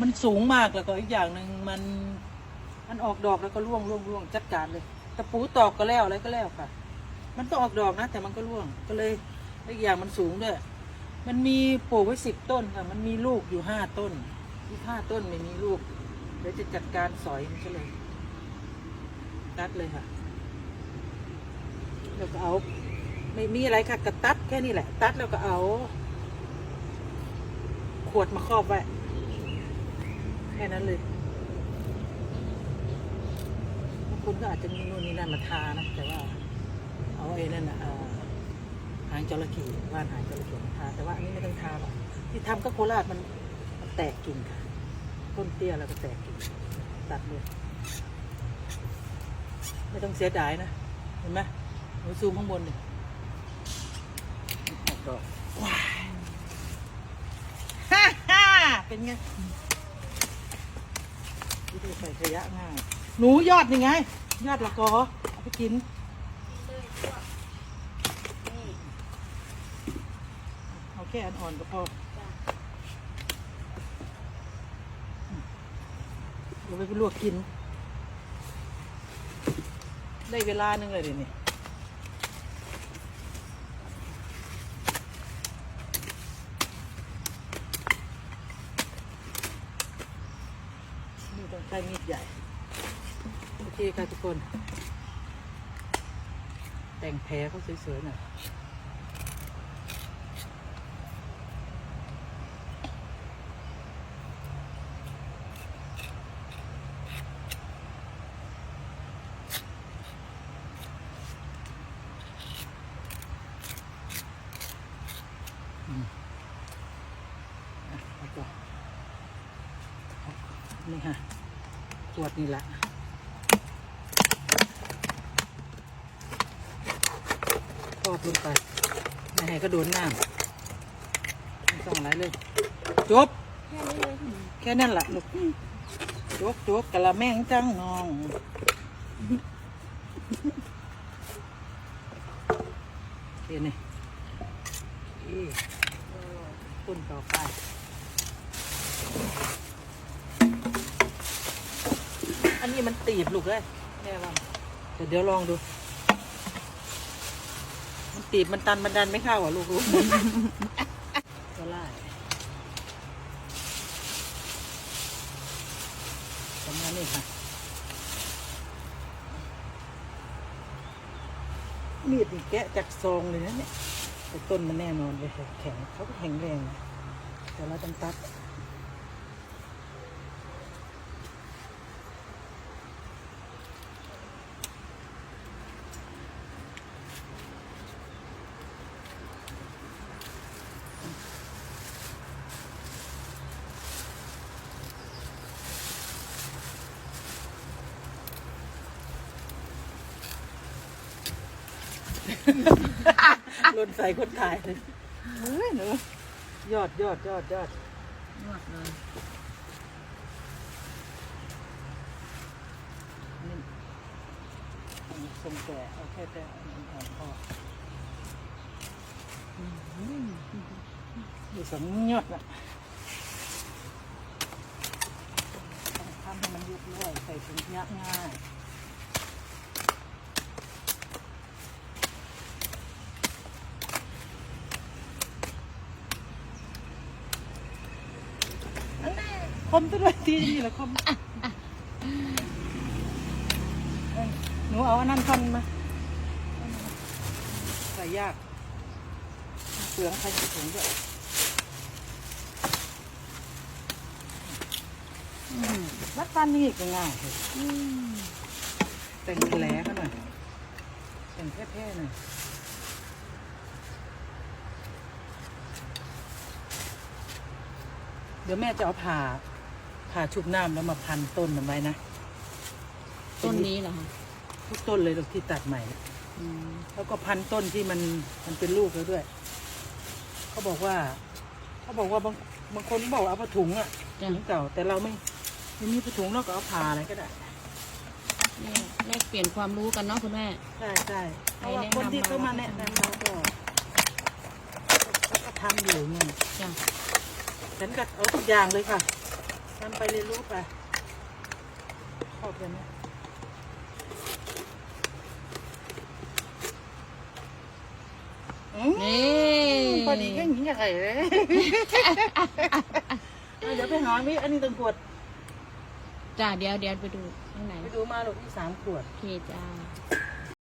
มันสูงมากแล้วก็อีกอย่างหนึ่งมันมันออกดอกแล้วก็ร่วงร่วงร่วงจัดการเลยตะปูตอกก็แล้วอะไรก็แล้วค่ะ มันก็ออกดอกนะ แต่มันก็ร่วงก็เลยอีกอย่างมันสูงด้วยมันมีปลูกไว้สิบต้นค่ะ มันมีลูกอยู่ห้าต้นอีกห้าต้นไม่มีลูกเดี๋ยวจะจัดการสอยมันก็เลยตัดเลยค่ะแล้วก็เอาไม่มีอะไรค่ะกระตัดแค่นี้แหละ ตัดแล้วก็เอา ขวดมาครอบไว้ ค่นั้นเลยบางคนก็อาจจะมีนู่นนี่นั่นมาทานะ แต่ว่า เอาไอ้นั่นน่ะเอ่อหางจระเข้ว่านหางจระเข้มาทา แต่ว่าอันนี้ไม่ต้องทาหรอกที่ทำก็โคราชมันมันแตกกิ่งค่ะต้นเตี้ยแล้วก็แตกกิ่งตัดเลยไม่ต้องเสียดายนะ เห็นไหมหนูซูมข้างบนดิออกดอกว้ายฮ่าฮ่าเป็นไง วิธีใส่ขยะง่าย หนูยอดยังไง ยอดละกอเอาไปกิน เอาแค่อันอ่อนก็พอเดี๋ยวไปลวกกิน ได้เวลาหนึงเลยเดี๋ยวนี้ ต้องใช้มีดใหญ่ โอเคค่ะทุกคน แต่งแผลเขาสวยๆหน่อย นี่ค่ะขวดนี่แหละทอดลงไปไม่ให้ก็โดนน้ำไม่ต้องอะไรเลย จบ แค่นั้นแหละลูกจบจบกะละแม่งจังนอง โอเคนี่นี่ต้นต่อไป อันนี้มันตีบลูกเลยแม่ว่าเดี๋ยวเดี๋ยวลองดู มันตีบมันตันมันดันไม่เข้าอะลูกรู้ก็ไล่ประมาณนี้ค่ะมีดนี่แกะจากซองเลยนะเนี่ยแต่ต้นมันแน่นอนเลยแข็งเขาก็แข็งแรงนะแต่เราต้องตัด หล่นใส่คนถ่ายเลยเฮ้ยหนูยอดยอดยอดยอดนวดเลยนี่อันนี้ทรงแก่เอาแค่แต่อันนี้อ่อนพอดูสองยอดละต้องทำให้มันยุบด้วยใส่ถุงยักง่าย คมตัวด้วยทีนี่แหละคมหนูเอาอันนั้นทอนมาใส่ยากเปลืองใครถุงด้วยอืมรัดฟันนี่ก็ง่ายเลยแต่งแผลก็หน่อยแต่งแท้ๆหน่อยเดี๋ยวแม่จะเอาผ่า ผ่าชุบน้ำแล้วมาพันต้นมันไว้นะต้นนี้เหรอคะทุกต้นเลยลูกที่ตัดใหม่อืมแล้วก็พันต้นที่มันมันเป็นลูกแล้วด้วย เขาบอกว่า เขาบอกว่าบางบางคนบอกเอาผ้าถุงอะจ้ะถุงเก่า แต่เราไม่ไม่มีผ้าถุงเราก็เอาผ่าอะไรก็ได้แม่แลกเปลี่ยนความรู้กันเนาะคุณแม่ ใช่ใช่เพใครราะว่าแนะนำคนที่เขามามาแนะนำเราก็เขาก็ทำอยู่ไงจ้ะ ฉันก็เอาทุกอย่างเลยค่ะ ทำไปเรียนรู้ไปชอบเลยนะอืมนี่พอดีแค่หญิงกับไข่เลยเอาเดี๋ยวไปหาพี่อันนี้ตึงขวดจ้าเดี๋ยวเดี๋ยวไปดูข้างในไปดูมาหรอกที่สามขวดโอเคจ้า